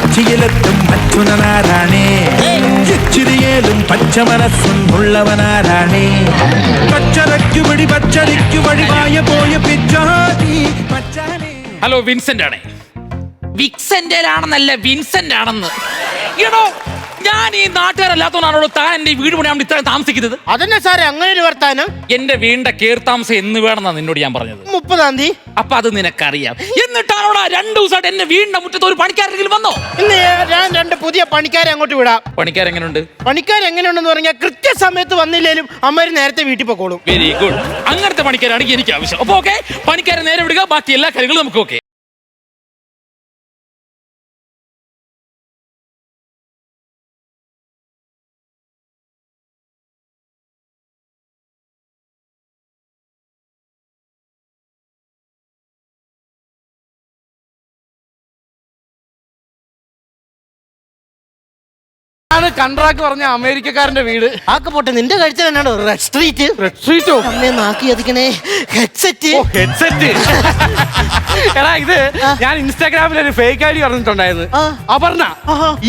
കൊച്ചിയിലെത്തും അച്യുതനാരാണേ ചിരിയേലും പച്ച മനസ്സും ഉള്ളവനാരാണേ പച്ചരയ്ക്കു പിടി പച്ചടിക്കു വഴിവായ പോയ പിച്ചാതി ഹലോ വിൻസെന്റ് ആണ് വിക്സെന്റേലാണെന്നല്ല വിൻസെന്റ് ആണെന്ന് എടോ ഞാൻ ഈ നാട്ടുകാരല്ലാത്തോണ്ടാണോ താൻ എന്റെ ഈ വീട് പണിയാൻ ഇത്രയും താമസിക്കുന്നത്. അതന്നെ സാറേ അങ്ങനെ ഒരു വർത്താനം എന്റെ വീടിന്റെ കേർത്താമസം എന്ന് വേണമെന്നാ നിന്നോട് ഞാൻ പറഞ്ഞത്. മുപ്പതാം തീയതി. അപ്പൊ അത് നിനക്കറിയാം. എന്നിട്ടാണോടാ രണ്ടു ദിവസമായിട്ട് എന്റെ വീടിന്റെ മുറ്റത്ത് ഒരു പണിക്കാരെങ്കിലും വന്നോ? ഇന്ന് ഞാൻ രണ്ട് പുതിയ പണിക്കാരെ അങ്ങോട്ട് വിടാം. പണിക്കാരെങ്ങനുണ്ട്? പണിക്കാരെങ്ങനെയുണ്ടെന്ന് പറഞ്ഞാൽ കൃത്യസമയത്ത് വന്നില്ലേലും അമ്മര് നേരത്തെ വീട്ടിൽ പൊക്കോളും. വെരി ഗുഡ് അങ്ങനത്തെ പണിക്കാരാണ് എനിക്ക് ആവശ്യം. അപ്പൊ ഓക്കെ പണിക്കാരെ നേരെ വിടുക ബാക്കി എല്ലാ കാര്യങ്ങളും നമുക്ക് ഓക്കെ കൺട്രാക്ട് പറഞ്ഞ അമേരിക്കക്കാരന്റെ വീട്. ആക്ക് പോട്ടെ നിന്റെ കഴിച്ച തന്നെയാണോ റെഡ് സ്ട്രീറ്റ് റെഡ് സ്ട്രീറ്റോ അമ്മേ നാക്കി അതിക്കണേ ഹെഡ്സെറ്റ് ഹെഡ്സെറ്റ് എടാ ഇത് ഞാൻ ഇൻസ്റ്റാഗ്രാമിൽ ഒരു ഫേക്ക് ഐ ഡി പറഞ്ഞിട്ടുണ്ടായിരുന്നു. അപർണ.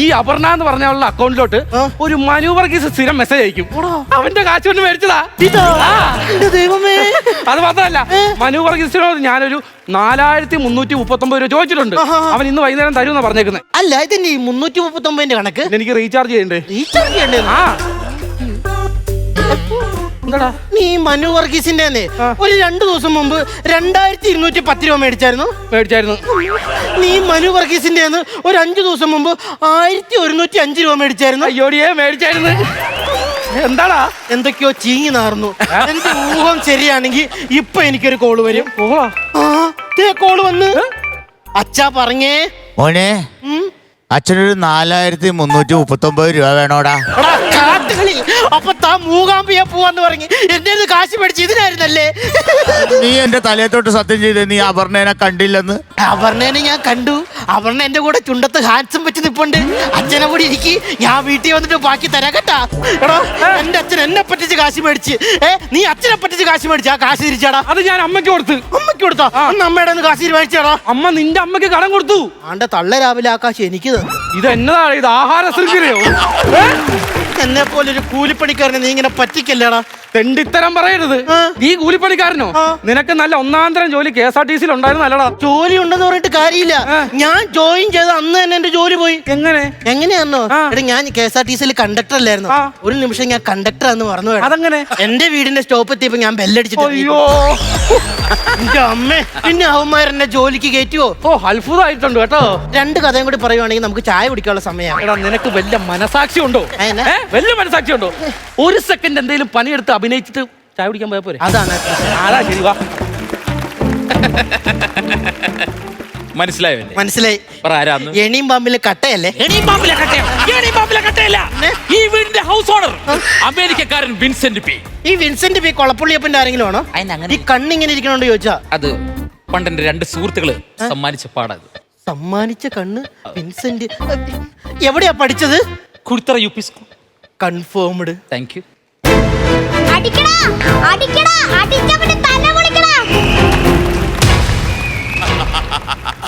ഈ അപർണ എന്ന് പറഞ്ഞുള്ള അക്കൗണ്ടിലോട്ട് ഒരു മനു വർഗീസ് സ്ഥിരം മെസ്സേജ് അയക്കും. അവന്റെ കാശ് കൊണ്ട് മേടിച്ചതാ. ദൈവമേ. അത് മാത്രമല്ല മനു വർഗീസിനോട് ഞാനൊരു നാലായിരത്തി മുന്നൂറ്റി മുപ്പത്തി ഒമ്പത് രൂപ ചോദിച്ചിട്ടുണ്ട്. അവൻ ഇന്ന് വൈകുന്നേരം തരുമെന്ന് പറഞ്ഞേക്കുന്നത് അല്ല ഇതിന്റെ ഈ മുന്നൂറ്റി മുപ്പത്തി ഒമ്പതിന്റെ കണക്ക്? എനിക്ക് റീചാർജ് ചെയ്യണ്ടേ? റീചാർജ് ചെയ്യണ്ടേ? ആ. നീ മനു വർഗീസിന്റെ ഒരു രണ്ടു ദിവസം മുമ്പ് രണ്ടായിരത്തി ഇരുന്നൂറ്റി പത്ത് രൂപ മേടിച്ചായിരുന്നു. മേടിച്ചായിരുന്നു. നീ മനു വർഗീസിന്റെ ഒരു അഞ്ചു ദിവസം മുമ്പ് ആയിരത്തി ഒരുന്നൂറ്റി അഞ്ച് രൂപ മേടിച്ചായിരുന്നു. അയ്യോടിയേ മേടിച്ചായിരുന്നു. എന്താടാ? എന്തൊക്കെയോ ചീങ്ങി നാർന്നു എന്റെ ഊഹം ശരിയാണെങ്കിൽ ഇപ്പൊ എനിക്കൊരു കോൾ വരും. ഓളാ ആ. ദേ കോൾ വന്ന്. അച്ഛാ പറഞ്ഞേ. മോനെ ഉം. അച്ഛനൊരു നാലായിരത്തി മുന്നൂറ്റി മുപ്പത്തി ഒമ്പത് രൂപ വേണോടാ. എടാ, കാട്ടുകളി അപ്പൊ താ മൂകാംബിയെ പോവാന്ന് പറഞ്ഞ് എന്റെ അടുത്ത് കാശ് മേടിച്ച് ഇതിനായിരുന്നല്ലേ? നീ എന്റെ തലയത്തോട്ട് സത്യം ചെയ്ത് നീ അപർണേനെ കണ്ടില്ലെന്ന്? അപർണേനെ ഞാൻ കണ്ടു. അപർണ എന്റെ കൂടെ ചുണ്ടത്ത് ഹാൻസും വെച്ച് നിപ്പുണ്ട്. അച്ഛനെ കൂടി ഇരിക്കി. ഞാൻ വീട്ടിൽ വന്നിട്ട് ബാക്കി തരാം കേട്ടാ. എടോ എന്റെ അച്ഛൻ എന്നെ പറ്റിച്ച് കാശ് മേടിച്ച്. ഏ നീ അച്ഛനെ പറ്റിച്ച് കാശ് മേടിച്ച്. ആ കാശ് തിരിച്ചാടാ. അത് ഞാൻ അമ്മയ്ക്ക് കൊടുത്ത്. അമ്മയ്ക്ക് കൊടുത്താ? അന്ന് അമ്മയുടെ ഒന്ന് കാശ് മേടിച്ചാടാ അമ്മ നിന്റെ അമ്മയ്ക്ക് കടം കൊടുത്തു. ആണ്ട തള്ള രാവിലെ ആ കാശ് എനിക്ക് തന്നു. ഇത് എന്നതാണ് ഇത് ആഹാര ശൃംഖലയോ? എന്നെ പോലെ ഒരു കൂലിപ്പണിക്കാരനെ നീ ഇങ്ങനെ പറ്റിക്കല്ലേടാ? തെണ്ടിത്തരം പറയരുത്. നീ കൂലിപ്പണിക്കാരനോ? നിനക്ക് നല്ല ഒന്നാം തരം ജോലി കെ എസ് ആർ ടി സിയിൽ ഉണ്ടായിരുന്നു ജോലി ഉണ്ടെന്ന് പറഞ്ഞിട്ട് കാര്യമില്ല. ഞാൻ ജോയിൻ ചെയ്ത് അന്ന് തന്നെ എന്റെ ജോലി പോയി. എങ്ങനെ? എങ്ങനെയാണോ എടാ ഞാൻ കെ എസ് ആർ ടി സിയിൽ കണ്ടക്ടർ അല്ലായിരുന്നു? ഒരു നിമിഷം ഞാൻ കണ്ടക്ടർ എന്ന് മറന്നു അതങ്ങനെ? എന്റെ വീടിന്റെ സ്റ്റോപ്പ് എത്തിയപ്പോ ഞാൻ ബെല്ലടിച്ചിട്ട് അയ്യോ. എന്റെ അമ്മേ പിന്നെ അവന്മാരെന്നെ ജോലിക്ക് കയറ്റുവോ? ഓ അത്ഭുതമായിട്ടുണ്ട് കേട്ടോ. രണ്ട് കഥയും കൂടി പറയുവാണെങ്കിൽ നമുക്ക് ചായ കുടിക്കാനുള്ള സമയമാണ്. എടാ നിനക്ക് വലിയ മനസാക്ഷി ഉണ്ടോ വലിയ മനസാക്ഷി ഉണ്ടോ ഒരു സെക്കൻഡ് എന്തെങ്കിലും പണിയെടുത്ത് അഭിനയിച്ചിട്ട് ചായ കുടിക്കാൻ പോയാ പോരെ? അതാണ്. ആരാ ശരി വാ. മനസ്സിലായോ മനസ്സിലായി. പറ ആരാന്ന്? എണിയും പാമ്പിൽ കട്ടയല്ലേ? എണീ പാമ്പിലെ കട്ടയോ? എണീ പാമ്പിലെ കട്ടയല്ല. ഈ വീടിന്റെ ഹൗസ് ഓണർ അമേരിക്കക്കാരൻ വിൻസെന്റ് പി. ഈ വിൻസെന്റ് പി കൊളപ്പുള്ളിയപ്പന്റെ ആരെങ്കിലും ആണോ? അതിനങ്ങനെ ഈ കണ്ണിങ്ങനെ ഇരിക്കണോണ്ട് ചോദിച്ചാ? അത് പണ്ടെന്റെ രണ്ട് സുഹൃത്തുക്കൾ സമ്മാനിച്ച പാടത്. സമ്മാനിച്ച കണ്ണ് വിൻസെന്റ് എവിടെയാ പഠിച്ചത്? കുടുത്തറ U P school. Confirmed thank you അടിക്കടാ അടിക്കടാ അടിച്ചവന്റെ തല പൊളിക്കടാ.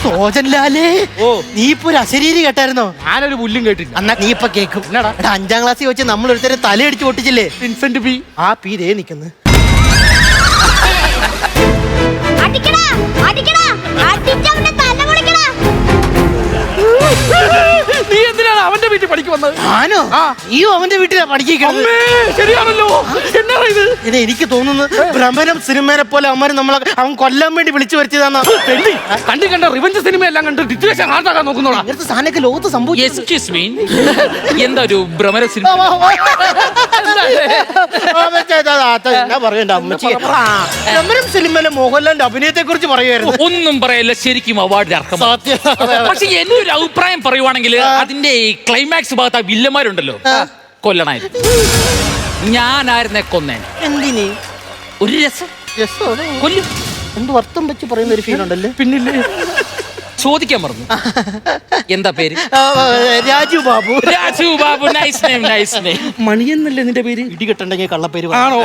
സോജൻലാലേ ഓ. നീ ഇപ്പൊ ഒരു അശരീരി കേട്ടായിരുന്നോ? ഞാനൊരു പുല്ലും കേട്ടില്ല എന്നാ നീ ഇപ്പൊ കേക്കും. എടാ അഞ്ചാം ക്ലാസ്സിൽ വെച്ച് നമ്മൾ ഒരുത്തരെ തലയടിച്ച് പൊട്ടിച്ചില്ലേ? Infant P. ആ പി ദേ നിക്കുന്നു. അടിക്കടാ അടിക്കടാ അടിച്ചവന്റെ തല പൊളിക്കടാ. അവന്റെ വീട്ടിൽ പണിക്ക് വന്നത്. ഞാനോ. നീയോ അവന്റെ വീട്ടിലാ പഠിക്കുന്നത് അമ്മേ ശരിയാണല്ലോ. എന്നാ ഇത്? ഇത് എനിക്ക് തോന്നുന്നു ഭ്രമരം സിനിമയെ പോലെ അവന്മാര് നമ്മളെ അവൻ കൊല്ലാൻ വേണ്ടി വിളിച്ചു വരുത്തിയതാന്നാ തെണ്ടി കണ്ടി കണ്ട റിവഞ്ച് സിനിമ എല്ലാം കണ്ട് ഡിറ്റേഷൻ ഹാർട്ടാക്കാൻ നോക്കുന്നോടാ. അങ്ങനത്തെ സാധനമൊക്കെ ലോകത്ത് സംഭവിച്ചു എക്സ്ക്യൂസ് മീ എന്താ ഒരു ഭ്രമര സിനിമ? എന്നാ പറയണ്ട അമ്മച്ചി? നമ്മരും സിനിമയിലെ മോഹൻലാലിന്റെ അഭിനയത്തെ കുറിച്ച് പറയുമായിരുന്നു ഒന്നും പറയല്ല ശരിക്കും അവാർഡിന് അർഹം സത്യം. പക്ഷെ എന്റെ ഒരു അഭിപ്രായം പറയുവാണെങ്കിൽ അതിന്റെ ക്ലൈമാക്സ് ഭാഗത്ത് ആ വില്ലന്മാരുണ്ടല്ലോ. കൊല്ലണായിരുന്നു ഞാനായിരുന്നെ കൊന്നേ. എന്തിന്? ഒരു രസം. രസമാണ്? കൊല്ലും. എന്ത് വർത്തം വെച്ച് പറയുന്ന ഒരു ഫീൽ ഉണ്ടല്ലേ? പിന്നില്ലേ? ചോദിക്കാൻ പറഞ്ഞു എന്താ പേര്? Raju Babu. Raju Babu nice name nice name മണിയെന്നല്ലേ നിന്റെ പേര്? ഇടി കിട്ടണ്ടെങ്കിൽ കള്ളപ്പേര്. ആണോ.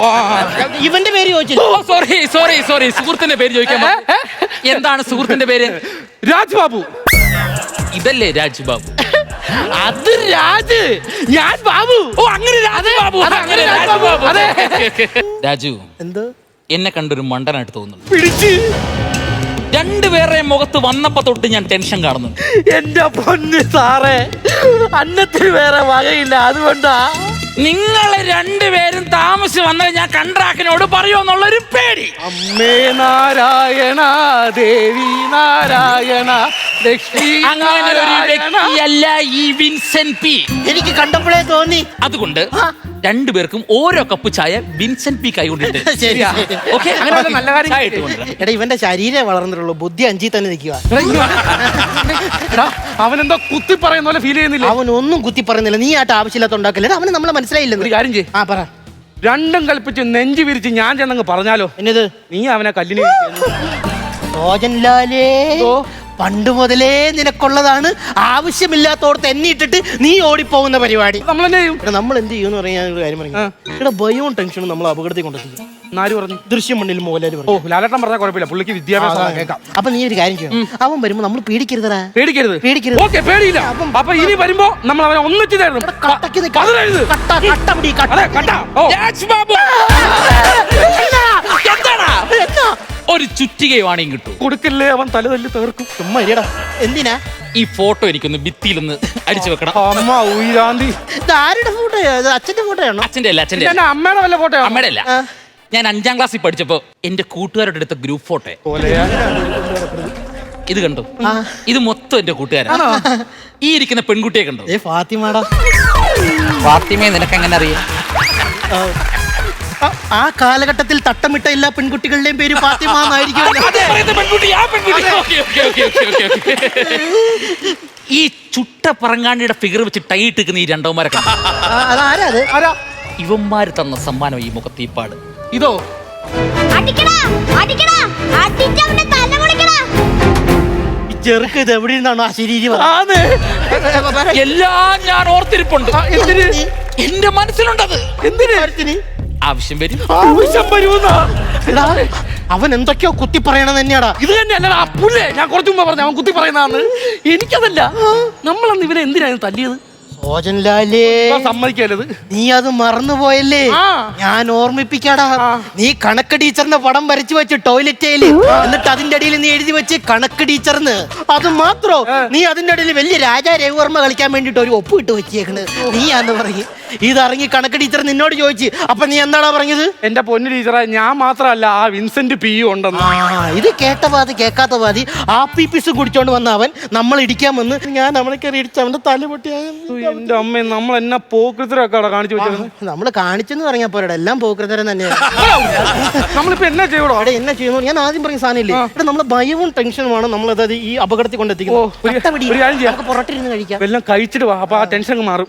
ഇവന്റെ പേര് ചോദിച്ചില്ല. സോറി സോറി സോറി സുഹൃത്തിന്റെ പേര് ചോദിക്കാൻ പറഞ്ഞു എന്താണ് സുഹൃത്തിന്റെ പേര്? രാജു ബാബു. ഇതല്ലേ രാജു ബാബു? അത് രാജ്. ഞാൻ ബാബു. ഓ അങ്ങനെ രാജു ബാബു. അങ്ങനെ രാജു ബാബു. അതെ. രാജു എന്ത്? എന്നെ കണ്ടൊരു മണ്ടനായിട്ട് തോന്നുന്നു. പിടിച്ച്. രണ്ടുപേരുടെ മുഖത്ത് വന്നപ്പോ തൊട്ട് ഞാൻ ടെൻഷൻ കാണുന്നു. എന്റെ പൊന്ന് സാറേ അന്നത്തിന് വേറെ വകയില്ല അതുകൊണ്ടാ. നിങ്ങൾ രണ്ടുപേരും താമസിച്ച് വന്നാൽ ഞാൻ കണ്ട്രാക്കിനോട് പറയുമെന്നുള്ളൊരു പേടി. അമ്മേ നാരായണ ദേവി നാരായണ ലക്ഷ്മി അങ്ങനെ ഒരു നാരായണ. വ്യക്തിയല്ല ഈ വിൻസെൻ പി. എനിക്ക് കണ്ടപ്പോഴേ തോന്നി. അതുകൊണ്ട് രണ്ടുപേർക്കും ഓരോ കപ്പ് ചായ വിൻസെന്റ് പി കൈകൊണ്ടിട്ട് ശരി ഓക്കെ അങ്ങനെ വല്ല നല്ല കാര്യം ചായ ഇട്ട് കൊണ്ടുവരാം. എടാ ഇവന്റെ ശരീരം വളർന്നിട്ടുള്ളൂ. ബുദ്ധി അഞ്ചി തന്നെ നിൽക്കുക എടാ. അവനെന്തോ കുത്തി പറയുന്ന പോലെ ഫീൽ ചെയ്യുന്നില്ല? അവൻ ഒന്നും കുത്തി പറയുന്നില്ല. നീ ആയിട്ട് ആവശ്യമില്ലാത്ത ഉണ്ടാക്കില്ല? അവന് നമ്മളെ ഒരു മനസ്സിലായില്ലെന്ന് കാര്യം ചെയ്യ്. ആ പറ. രണ്ടും കൽപ്പിച്ച് നെഞ്ചു വിരിച്ച് ഞാൻ ചെന്നങ്ങ് പറഞ്ഞാലോ? എന്നത് നീ അവനെ കല്ലിന് സോജൻലാലേ ഓ. പണ്ട് മുതലേ നിനക്കുള്ളതാണ്. ആവശ്യമില്ലാത്തോടത്ത് എന്നെ ഇട്ടിട്ട് നീ ഓടിപ്പോകുന്ന പരിപാടി. നമ്മൾ എന്ത് ചെയ്യും? എടാ നമ്മൾ എന്ത് ചെയ്യുമെന്ന് പറയാൻ ഒരു കാര്യം പറയും. ഇവിടെ ഭയവും ടെൻഷനും നമ്മൾ അപകടത്തിൽ കൊണ്ടെത്തിക്കും. നാല് പറഞ്ഞു. ദൃശ്യം മണ്ണിൽ ഓ പറഞ്ഞു. ലാലേട്ടൻ പറഞ്ഞാൽ കുഴപ്പമില്ല. പുള്ളിക്ക് വിദ്യാഭ്യാസം കേൾക്കാം. അപ്പൊ നീ ഒരു കാര്യം ചെയ്യണം അവൻ വരുമ്പോ നമ്മൾ പേടിക്കരുതടാ. പേടിക്കരുത്. പേടിക്കരുത്. ഓക്കെ പേടിയില്ല. അപ്പൊ ഇനി വരുമ്പോ നമ്മൾ അവനെ ഒന്നിച്ച് തരണം കട്ടക്ക് നിക്ക. പതിനെഴുത്. കട്ട കട്ട പിടി കട്ട. അതെ കണ്ട ഓ. ബാബു. ഒരു ചുറ്റികയുവാണെങ്കിൽ കിട്ടും. കൊടുക്കില്ലേ അവൻ തല തല്ലി തീർക്കും ചുമ്മാ ഇരിയടാ. എന്തിനാ? ഈ ഫോട്ടോ എനിക്കൊന്ന് ഭിത്തിയിലൊന്ന് അടിച്ചു വെക്കണം. അമ്മ ഉയരാന്തി. ഇത് ആരുടെ ഫോട്ടോ അച്ഛന്റെ ഫോട്ടോയാണോ? അച്ഛന്റെ അല്ല അച്ഛന്റെ അല്ല. അമ്മയുടെ വല്ല ഫോട്ടോ അമ്മയുടെ അല്ല. ഞാൻ അഞ്ചാം ക്ലാസ്സിൽ പഠിച്ചപ്പോ എന്റെ കൂട്ടുകാരുടെ അടുത്ത ഗ്രൂപ്പ് ഫോട്ടോ ഇത് കണ്ടു? ഇത് മൊത്തം എന്റെ കൂട്ടുകാരാണ് ഈ ഇരിക്കുന്ന പെൺകുട്ടിയെ കണ്ടു? ഏ ഫാത്തിമാടാ. ഫാത്തിമയെ നിനക്ക് എങ്ങനെ അറിയാം? ആ- ആ കാലഘട്ടത്തിൽ തട്ടമിട്ട എല്ലാ പെൺകുട്ടികളുടെയും പേര് ഫാത്തിമ എന്നായിരിക്കും. പെൺകുട്ടി, ആ പെൺകുട്ടി. Okay, okay, okay, okay, okay, okay. ഈ ചുട്ട പറങ്ങാണ്ടിയുടെ ഫിഗർ വെച്ച് ടൈറ്റ് ഈ രണ്ടവന്മാരൊക്കെ. കണ്ടോ? അതാരാ അത്? ആരാ? ഇവന്മാര് തന്ന സമ്മാനം ഈ മുഖത്തീപ്പാട് ഇതോ? അടിക്കടാ അടിക്കടാ അടിച്ചവന്റെ തല പൊളിക്കടാ. ഈ ചെറുക്ക് ഇത് എവിടെ നിന്നാണോ ആ ശരീരം? എല്ലാം ഞാൻ ഓർത്തിരിപ്പുണ്ട്. എന്റെ മനസ്സിലുണ്ടത്. എന്തിന്? ആവശ്യം വരും. ആവശ്യം വരുമെന്നാ? എടാ, അവൻ എന്തൊക്കെയോ കുത്തി പറയണത് തന്നെയാടാ. ഇത് തന്നെയല്ല അപ്പുല്ലേ ഞാൻ കുറച്ചു മുമ്പ് പറഞ്ഞു അവൻ കുത്തി പറയുന്നതാണ് എനിക്കതല്ല. നമ്മളന്ന് ഇവരെ എന്തിനാണ് തല്ലിയത്? സമ്മതിക്കല്ലത് നീ അത് മറന്നുപോയല്ലേ? പോയല്ലേ ഞാൻ ഓർമ്മിപ്പിക്കാടാ. നീ കണക്ക് ടീച്ചറിന്റെ പടം വരച്ചു വെച്ച് ടോയ്ലറ്റേൽ എന്നിട്ട് അതിന്റെ അടിയിൽ നീ എഴുതി വെച്ച് കണക്ക് ടീച്ചർന്ന് അത് മാത്രോ? നീ അതിന്റെ അടിയിൽ വലിയ രാജാ രവിവർമ്മ കളിക്കാൻ വേണ്ടിട്ട് ഒരു ഒപ്പ് ഇട്ട് വെച്ചേക്കണ്. നീ നീയാന്ന് ഇത് ഇതറിഞ്ഞ് കണക്ക് ടീച്ചർ നിന്നോട് ചോദിച്ചു അപ്പൊ നീ എന്താടാ പറഞ്ഞത്? എന്റെ പൊന്നു ടീച്ചറെ ഞാൻ മാത്രമല്ല ആ വിൻസെന്റ് പി ഉണ്ടെന്ന്. ഇത് കേട്ട പാതി കേൾക്കാത്ത പാതി ആ പി പിസ് കുടിച്ചോണ്ട് വന്ന അവൻ നമ്മൾ ഇടിക്കാൻ വന്ന് ഞാൻ അവനെ കയറി ഇടിച്ച് അവന്റെ തല പൊട്ടിയ എന്റെ അമ്മ നമ്മൾ എന്നെ പോക്കൃത്തരൊക്കെ കാണിച്ചു വെച്ചത്? നമ്മൾ കാണിച്ചെന്ന് പറഞ്ഞാൽ പോരാ എല്ലാം പോക്കൃതരം തന്നെയാണ് നമ്മളിപ്പോ എന്നാ ചെയ്യണോ അവിടെ എന്നെ ചെയ്യുന്നു? ഞാൻ ആദ്യം പറഞ്ഞ സാധനം ഇല്ലേ ഇവിടെ നമ്മളെ ഭയവും ടെൻഷനുമാണ് നമ്മൾ അതായത് ഈ അപകടത്തിൽ കൊണ്ടെത്തിക്കുന്നത്. പുറത്തിരുന്ന് കഴിക്കാം. എല്ലാം കഴിച്ചിട്ട് വാ അപ്പൊ ആ ടെൻഷൻ മാറും.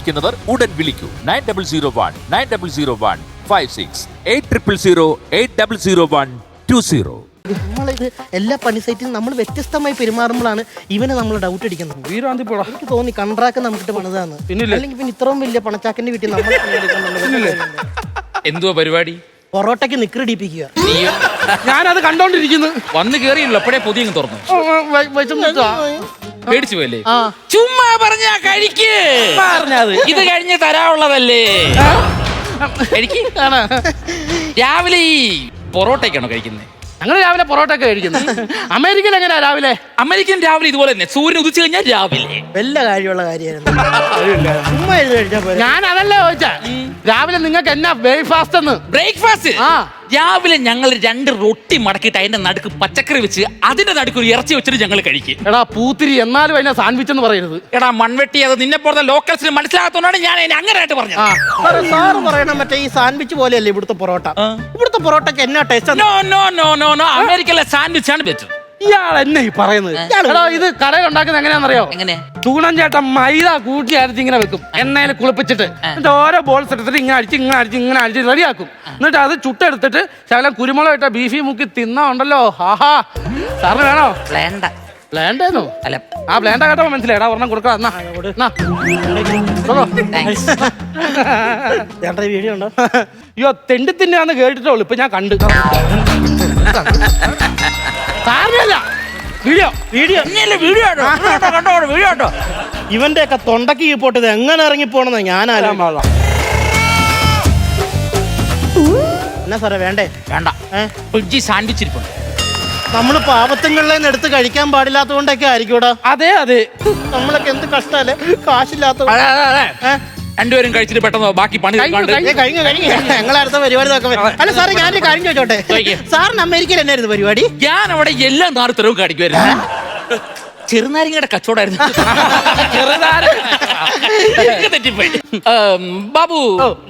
ആഗ്രഹിക്കുന്നവർ ഉടൻ വിളിക്കൂ. Nine double zero one nine double zero one five six eight triple zero eight double zero one two zero നമ്മളിത് എല്ലാ പണി സൈറ്റിലും നമ്മൾ വ്യത്യസ്തമായി പെരുമാറുമ്പോഴാണ് ഇവനെ നമ്മൾ ഡൗട്ട് അടിക്കുന്നത്. വീരാന്തി പോടാ. എനിക്ക് തോന്നി കൺട്രാക്ട് നമുക്കിട്ട് പണിതാന്ന്. പിന്നില്ലേ? അല്ലെങ്കിൽ പിന്നെ ഇത്രയും വലിയ പണച്ചാക്കന്റെ വീട്ടിൽ നമ്മൾ എന്തുവാ പരിപാടി? പൊറോട്ടയ്ക്ക് നിക്കറിടിപ്പിക്കുക നീ ഞാനത് കണ്ടോണ്ടിരിക്കുന്നു. വന്ന് കേറിയല്ലോ അപ്പോഴേ പൊതിയങ്ങ് തുറന്നു. ഓ, വിശന്നിട്ടാ. പേടിച്ചു പോയല്ലേ. ചുമ്മാ പറഞ്ഞാ കഴിക്ക്. പറഞ്ഞത്. ഇത് കഴിഞ്ഞ് തരാവുള്ളതല്ലേ? കഴിക്ക്. രാവിലെ ഈ പൊറോട്ടയ്ക്കാണോ കഴിക്കുന്നത് ഞങ്ങൾ രാവിലെ പൊറോട്ട ഒക്കെ കഴിക്കുന്നു. അമേരിക്കൻ എങ്ങനെയാ രാവിലെ? അമേരിക്കൻ രാവിലെ ഇതുപോലെ തന്നെ. സൂര്യൻ ഉദിച്ചു കഴിഞ്ഞാൽ രാവിലെ. വല്ല കാര്യമുള്ള കാര്യമായിരുന്നു. ഞാൻ അതല്ലേ ചോദിച്ചാ. രാവിലെ നിങ്ങൾക്ക് എന്നാ ബ്രേക്ക്ഫാസ്റ്റ് എന്ന്? ബ്രേക്ക്ഫാസ്റ്റ്? ആ. രാവിലെ ഞങ്ങൾ രണ്ട് റൊട്ടി മടക്കിയിട്ട് അതിന്റെ നടുക്ക് പച്ചക്കറി വെച്ച് അതിന്റെ നടുക്ക് ഒരു ഇറച്ചി വെച്ചിട്ട് ഞങ്ങൾ കഴിക്കും. എടാ പൂത്തിരി എന്നാലും അതിനെ സാൻഡ്വിച്ച് എന്ന് പറയരുത്. എടാ മൺവെട്ടി അത് നിന്നെ പോലത്തെ ലോക്കൽസിന് മനസ്സിലാകാത്തതുകൊണ്ടാണ് ഞാൻ അതിനെ അങ്ങനെ ആയിട്ട് പറഞ്ഞത് സാറ് സാറ് പറയണ മറ്റേ ഈ സാൻഡ്വിച്ച് പോലെയല്ലേ ഇവിടുത്തെ പൊറോട്ട? ഇവിടുത്തെ പൊറോട്ടക്ക് എന്നാ taste no no no no no അമേരിക്കയിലെ സാൻഡ്വിച്ച് ആണ് ബെറ്റർ ഇയാൾ എന്നെ ഈ പറയുന്നത്. എടാ ഇത് കടയിൽ ഉണ്ടാക്കുന്നത് എങ്ങനെയാണെന്നറിയോ? എങ്ങനെ? തൂണൻ ചേട്ടൻ മൈദ കൂട്ടി അരച്ച് ഇങ്ങനെ വെക്കും. എണ്ണയിൽ കുളിപ്പിച്ചിട്ട്. എന്നിട്ട് ഓരോ ബോൾസ് എടുത്തിട്ട് ഇങ്ങനെ അടിച്ച് ഇങ്ങനെ അടിച്ച് ഇങ്ങനെ അടിച്ച് റെഡിയാക്കും. എന്നിട്ട് അത് ചുട്ടെടുത്തിട്ട് ശകലം കുരുമുളക് ഇട്ട ബീഫി മുക്കി തിന്നാ ഉണ്ടല്ലോ ആഹാ. സാറിന് വേണോ? വേണ്ട. അല്ല. ആ പ്ലാന്റ കേട്ടപ്പോ മനസ്സിലായടാ എടാ ഒരെണ്ണം കൊടുക്കാം എന്നാ. ചേട്ടാ വീഡിയോ ഉണ്ടോ? അയ്യോ തെണ്ടി തിന്നാന്ന് കേട്ടിട്ടുള്ളൂ. ഇപ്പൊ ഞാൻ കണ്ടു. സാറിനല്ല. Video video. ഇനിയല്ലേ വീഡിയോ ആട്ടോ. കണ്ടോ വീഡിയോ ആട്ടോ. ഇവന്റെ ഒക്കെ തൊണ്ടക്ക് ഈ പോട്ടത് എങ്ങനെ ഇറങ്ങി പോണെന്ന് ഞാനാലും എന്നാ സാറേ വേണ്ടേ? വേണ്ട. ഏ? ഫ്രിഡ്ജി സാൻഡ്വിച്ച് ഇരിപ്പുണ്ട് നമ്മൾ പാപത്തുകളിൽ നിന്ന് എടുത്ത് കഴിക്കാൻ പാടില്ലാത്തതുകൊണ്ടൊക്കെ ആയിരിക്കൂടാ അതെ അതെ. നമ്മളൊക്കെ എന്ത് കഷ്ടല്ലേ കാശില്ലാത്ത അതെ, അതെ, അതെ. രണ്ടുപേരും കഴിച്ചിട്ട് പെട്ടെന്ന് ബാക്കി പണി തീർക്കാണ്ട് ഏ, കഴിഞ്ഞു കഴിഞ്ഞു. ഞങ്ങൾ അടുത്ത പരിപാടി അല്ല സാറേ ഞാനൊരു കാര്യം ചോദിച്ചോട്ടെ. സാറിന് അമേരിക്കയിൽ എന്നായിരുന്നു പരിപാടി? ഞാൻ അവിടെ എല്ലാ നാർത്തരവും കാണിക്കുമായിരുന്നു ചെറുനാരിങ്ങയുടെ കച്ചവടമായിരുന്നു. തെറ്റിപ്പോയി. ബാബു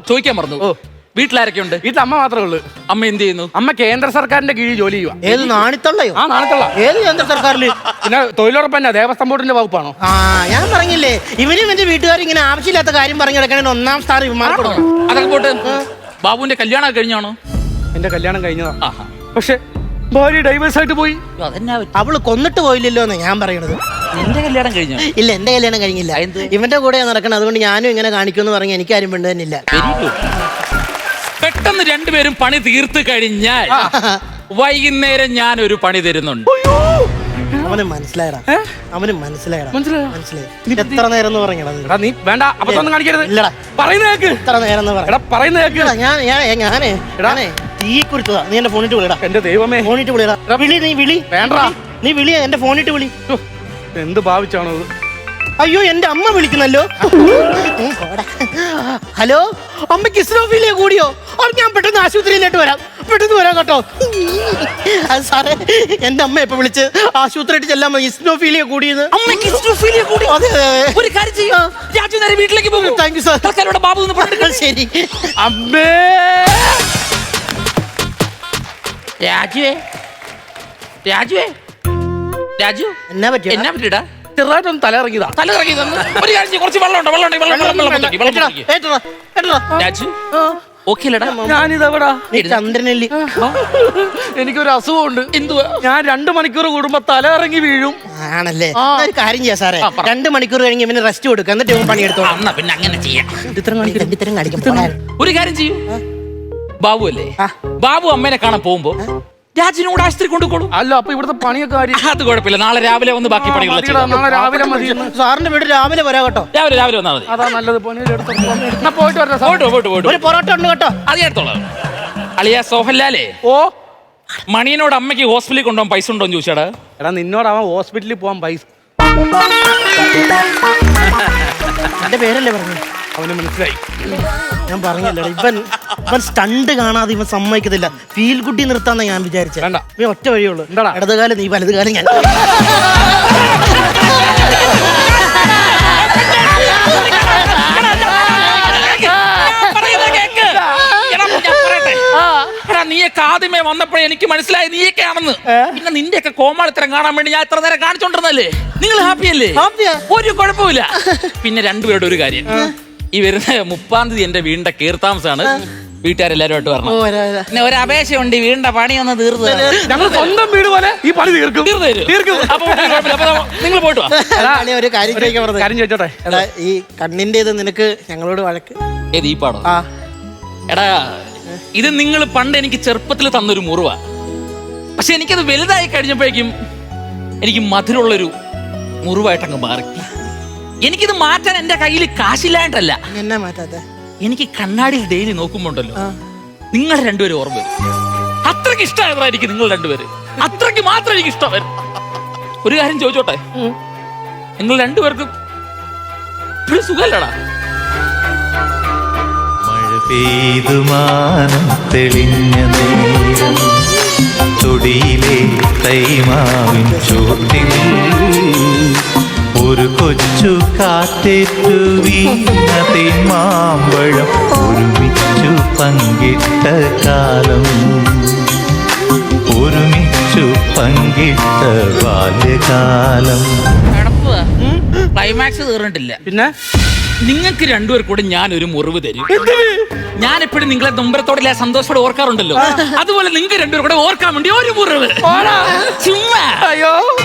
ചോദിക്കാൻ മറന്നു. വീട്ടിലാരൊക്കെ ഉണ്ട്? വീട്ടിൽ അമ്മ മാത്രമേ ഉള്ളൂ. അമ്മ എന്ത് ചെയ്യുന്നു? അമ്മ കേന്ദ്ര സർക്കാരിന്റെ കീഴിൽ ജോലി ചെയ്യുക ഏത് നാണിത്തള്ളയോ? ആ നാളത്തുള്ള ഏത് കേന്ദ്ര സർക്കാരിൽ? പിന്നെ തൊഴിലുറപ്പ് തന്നെ ദേവസ്വം ബോർഡിന്റെ വകുപ്പാണോ? ആ ഞാൻ പറഞ്ഞില്ലേ ഇവനും എന്റെ വീട്ടുകാർ ഇങ്ങനെ ആവശ്യമില്ലാത്ത കാര്യം പറഞ്ഞു കിടക്കണേ ഒന്നാം സ്ഥാനം ഇവന്മാർക്ക് കൊടുക്കണം അതൊക്കെ പോട്ട്. ബാബുവിന്റെ കല്യാണം കഴിഞ്ഞാണോ? എന്റെ കല്യാണം കഴിഞ്ഞതാ. ആഹാ. പക്ഷെ ഭാര്യ ഡൈവേഴ്സ് ആയിട്ട് പോയി. അതെന്നാ പറ്റി? അവൾ കൊന്നിട്ട് പോയില്ലല്ലോ എന്ന് ഞാൻ പറയണത്. എന്റെ കല്യാണം കഴിഞ്ഞോ? ഇല്ല എന്റെ കല്യാണം കഴിഞ്ഞില്ല? ഇവന്റെ കൂടെ നടക്കണം അതുകൊണ്ട് ഞാനും ഇങ്ങനെ കാണിക്കുമെന്ന് പറഞ്ഞ എനിക്കാരും വേണ്ട തന്നില്ല വെരി ഗുഡ് പെട്ടെന്ന് രണ്ടുപേരും പണി തീർത്തു കഴിഞ്ഞാൽ വൈകുന്നേരം ഞാൻ ഒരു പണി തരുന്നുണ്ട്. അവന് മനസ്സിലായടാ. അവന് മനസ്സിലായടാ. മനസ്സിലായോ? മനസ്സിലായി. എത്ര നേരം എന്ന് പറയണത് എടാ നീ വേണ്ട. കാണിക്കരുത്. ഇല്ലടാ. പറയുന്ന കേക്ക്. എത്ര നേരം എന്ന് പറയടാ എടാ പറയുന്ന കേക്ക്. ഞാൻ ഞാൻ ഞാനേ തീ നീ എന്റെ ഫോണിട്ട് വിളിടാ എന്റെ ദൈവമേ. ഫോണിട്ട് വിളിടാ വിളി നീ വിളി. വേണ്ടടാ. നീ വിളി എന്റെ ഫോണിട്ട് വിളി. എന്ത് ഭാവിച്ചാണോ ഇത് അയ്യോ എന്റെ അമ്മ വിളിക്കുന്നല്ലോ. ഹലോ അമ്മയ്ക്ക് ഇസ്രോഫീലിയ കൂടിയോ? അവർ ഞാൻ പെട്ടെന്ന് ആശുപത്രിയിലോട്ട് വരാം. പെട്ടെന്ന് വരാം കേട്ടോ. അത് സാറേ എന്റെ അമ്മ ഇപ്പൊ വിളിച്ച് ആശുപത്രിയിട്ട് ചെല്ലാൻ ഇസ്നോഫീലിയ കൂടിയത് അമ്മയ്ക്ക് ഹിസ്റ്റോഫീലിയ കൂടി. അതെ ഒരു കാര്യം ചെയ്യോ. രാജു നേരെ വീട്ടിലേക്ക് പോകും. താങ്ക് യു സാർ ബാബു ഒന്ന് പറഞ്ഞു ശരി. അമ്മേ. രാജുവേ. രാജുവേ. രാജു എന്നാ പറ്റി എന്നാ പറ്റിടാ ചെറുതായിട്ടൊന്ന് തല ഇറങ്ങിയതാ. തല ഇറങ്ങി ഒരു കാര്യം ചെയ്യ്, കുറച്ച് വെള്ളം ഉണ്ടോ? വെള്ളം ഉണ്ട് വെള്ളം വെള്ളം വെള്ളം കുടിക്ക്, വെള്ളം കുടിക്ക്. രാജു ഓക്കെ അല്ലടാ. ഞാനിതെവിടാ? ചന്ദ്രനെല്ലി. എനിക്കൊരു അസുഖമുണ്ട്. എന്തുവാ? ഞാൻ രണ്ടു മണിക്കൂർ കൂടുമ്പോ തല ഇറങ്ങി വീഴും. ആണല്ലേ. എന്നാ ഒരു കാര്യം ചെയ്യാം സാറേ. രണ്ട് മണിക്കൂർ കഴിഞ്ഞ് ഇവന് റെസ്റ്റ് കൊടുക്കുക എന്നിട്ട് ഇവൻ പണിയെടുത്തോളാം. അന്നാ പിന്നെ അങ്ങനെ ചെയ്യാം. രണ്ടിത്തരം കാണിക്കും ഒരു കാര്യം ചെയ്യൂ. ബാബു അല്ലേ? ആ. ബാബു അമ്മേനെ കാണാൻ പോകുമ്പോ രാജിനോട് ആശുപത്രി കൊണ്ടുപോകും അല്ല അപ്പൊ ഇവിടുത്തെ പണിയൊക്കെ കാര്യം അത് കുഴപ്പമില്ല. നാളെ രാവിലെ വന്ന് ബാക്കി പണി നാളെ രാവിലെ മതി. സാറിന്റെ വീട് രാവിലെ വരാം കേട്ടോ. രാവിലെ രാവിലെ വന്നാൽ മതി. അതാ നല്ലത് എന്നാ പോയിട്ട് വരാം സാർ. പോയിട്ട് പോയിട്ട് പോയിട്ട് ഒരു പൊറോട്ട ഉണ്ട് കേട്ടോ. അത് എടുത്തോളാം. അളിയ സോഹൻലാലേ. ഓ. മണിയനോട് അമ്മയ്ക്ക് ഹോസ്പിറ്റലിൽ കൊണ്ടുപോകാൻ പൈസ ഉണ്ടോ എന്ന് ചോദിച്ചാടാ. എടാ നിന്നോട് അവൻ ഹോസ്പിറ്റലിൽ പോവാൻ പൈസ. എന്റെ പേരല്ലേ പറഞ്ഞു? അവന് മനസ്സിലായി. ഞാൻ പറഞ്ഞല്ലോ ഇവൻ ഇവൻ സ്റ്റണ്ട് കാണാതെ ഇവൻ സമ്മതിക്കത്തില്ല ഫീൽ കുട്ടി നിർത്താന്ന ഞാൻ വിചാരിച്ചത് വേണ്ട. ഇവൻ ഒറ്റ വഴിയുള്ളൂ എന്താടാ? ഇടതുകാലം നീ വലതുകാലം ഞാൻ പറയുന്നത് കേക്ക്. എടാ, ഞാൻ പറയട്ടെ. എടാ, നീയൊക്കെ ആദ്യമേ വന്നപ്പോഴേ എനിക്ക് മനസ്സിലായി നീയൊക്കെ ആണെന്ന് പിന്നെ നിന്റെയൊക്കെ കോമാളിത്തരം കാണാൻ വേണ്ടി ഞാൻ ഇത്ര നേരം കാണിച്ചോണ്ടിരുന്നല്ലേ നിങ്ങൾ ഹാപ്പിയല്ലേ ഹാപ്പിയാ? ഒരു കുഴപ്പമില്ല പിന്നെ രണ്ടുപേരുടെ ഒരു കാര്യം ഈ വരുന്ന മുപ്പാം തീയതി എന്റെ വീടിന്റെ കീർത്താമസാണ് വീട്ടുകാരെല്ലാരുമായിട്ട് വരണം. പിന്നെ ഒരു അപേക്ഷയുണ്ട് ഈ വീടിന്റെ പണി ഒന്ന് തീർത്ത് തരണം. ഞങ്ങൾ സ്വന്തം വീട് പോലെ ഈ പണി തീർക്കും. തീർത്ത് തരും. തീർക്കും. അപ്പൊ കുഴപ്പമില്ല. അപ്പൊ നിങ്ങൾ പോയിട്ട് വാ. എടാ, ഒരു കാര്യം ചോദിക്കാൻ പറഞ്ഞത് കാര്യം ചോദിച്ചോട്ടെ. എടാ ഈ കണ്ണിന്റെ ഇത് നിനക്ക് ഞങ്ങളോട് വഴക്ക്. ഏത് ഈ പാടോ? ആ. എടാ ഇത് നിങ്ങൾ പണ്ട് എനിക്ക് ചെറുപ്പത്തിൽ തന്നൊരു മുറിവാ. പക്ഷെ എനിക്കത് വലുതായി കഴിഞ്ഞപ്പോഴേക്കും എനിക്ക് മധുരമുള്ളൊരു മുറിവായിട്ടങ്ങ് മാറി. എനിക്കിത് മാറ്റാൻ എന്റെ കയ്യിൽ കാശില്ലാണ്ടല്ല. എന്നെ മാറ്റാത്ത? എനിക്ക് കണ്ണാടിയിൽ ഡെയിലി നോക്കുമ്പോണ്ടല്ലോ. നിങ്ങൾ രണ്ടുപേരും ഓർമ്മ വരും. അത്രയ്ക്ക് എനിക്ക് നിങ്ങൾ രണ്ടുപേര്. അത്രയ്ക്ക് മാത്രം എനിക്ക് ഇഷ്ടം വരും. ഒരു കാര്യം ചോദിച്ചോട്ടെ? നിങ്ങൾ രണ്ടുപേർക്കും ഇപ്പോഴും സുഖമല്ലടാ. മഴ പെയ്തു മാനം തെളിഞ്ഞ നേരം. തൊടിയിലെ തൈമാവിൻ ചോട്ടിൽ ഒരു കൊച്ചു കാറ്റേറ്റു വീണ തേന്മാമ്പഴം ഒരുമിച്ചു പങ്കിട്ട കാലം. ഒരുമിച്ചു പങ്കിട്ട ബാല്യകാലം. ക്ലൈമാക്സ് തീർന്നിട്ടില്ല. പിന്നെ? നിങ്ങൾക്ക് രണ്ടുപേർ കൂടെ ഞാൻ ഒരു മുറിവ് തരും. ഞാൻ എപ്പോഴും നിങ്ങളെ നൊമ്പരത്തോടെ സന്തോഷത്തോടെ ഓർക്കാറുണ്ടല്ലോ. അതുപോലെ നിങ്ങൾക്ക് രണ്ടുപേർ കൂടെ ഓർക്കാൻ വേണ്ടി ഒരു മുറിവ്. ചുമ്മാ. അയ്യോ.